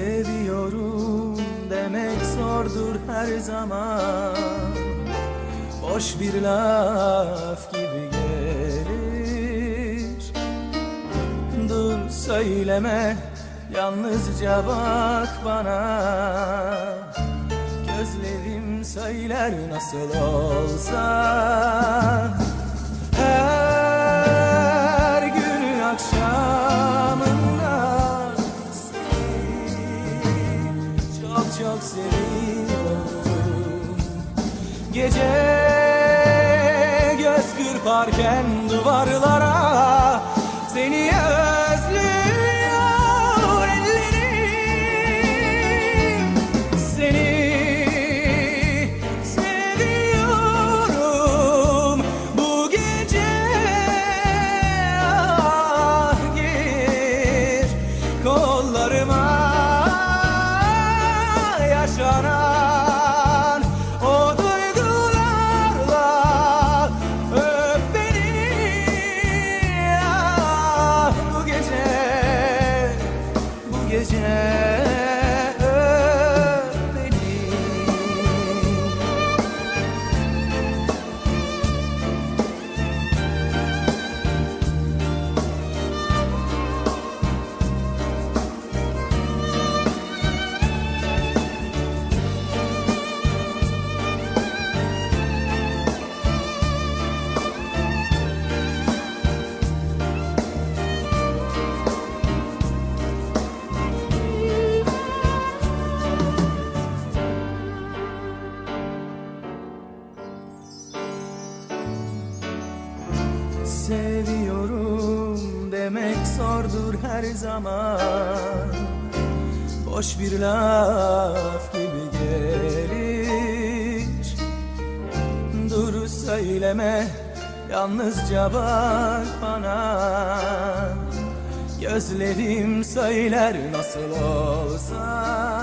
seviyorum demek zordur her zaman. Boş bir laf gibi gelir. Dur söyleme yalnızca bak bana. Gözlerim söyler nasıl olsa. Çok seviyorum. Gece göz kırparken duvarlara gece Seviyorum demek zordur her zaman. Boş bir laf gibi gelir. Dur söyleme yalnızca bak bana. Gözlerim söyler nasıl olsa